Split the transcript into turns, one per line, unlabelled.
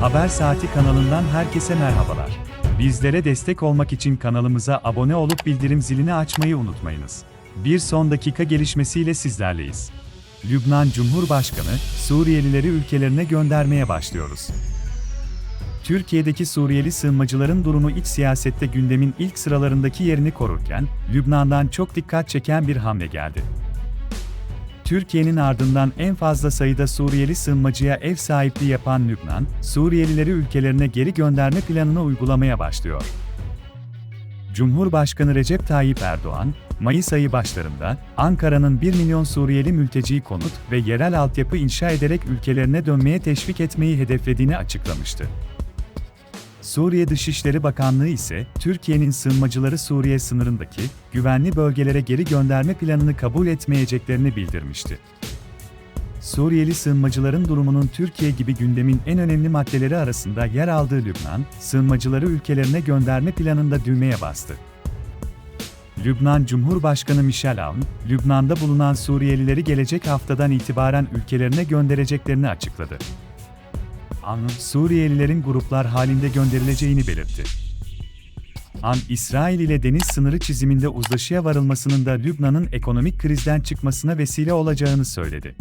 Haber Saati kanalından herkese merhabalar. Bizlere destek olmak için kanalımıza abone olup bildirim zilini açmayı unutmayınız. Bir son dakika gelişmesiyle sizlerleyiz. Lübnan Cumhurbaşkanı, Suriyelileri ülkelerine göndermeye başlıyoruz. Türkiye'deki Suriyeli sığınmacıların durumu iç siyasette gündemin ilk sıralarındaki yerini korurken, Lübnan'dan çok dikkat çeken bir hamle geldi. Türkiye'nin ardından en fazla sayıda Suriyeli sığınmacıya ev sahipliği yapan Lübnan, Suriyelileri ülkelerine geri gönderme planını uygulamaya başlıyor. Cumhurbaşkanı Recep Tayyip Erdoğan, Mayıs ayı başlarında Ankara'nın 1 milyon Suriyeli mülteci konut ve yerel altyapı inşa ederek ülkelerine dönmeye teşvik etmeyi hedeflediğini açıklamıştı. Suriye Dışişleri Bakanlığı ise Türkiye'nin sığınmacıları Suriye sınırındaki güvenli bölgelere geri gönderme planını kabul etmeyeceklerini bildirmişti. Suriyeli sığınmacıların durumunun Türkiye gibi gündemin en önemli maddeleri arasında yer aldığı Lübnan, sığınmacıları ülkelerine gönderme planında düğmeye bastı. Lübnan Cumhurbaşkanı Michel Aoun, Lübnan'da bulunan Suriyelileri gelecek haftadan itibaren ülkelerine göndereceklerini açıkladı. An, Suriyelilerin gruplar halinde gönderileceğini belirtti. An, İsrail ile deniz sınırı çiziminde uzlaşıya varılmasının da Lübnan'ın ekonomik krizden çıkmasına vesile olacağını söyledi.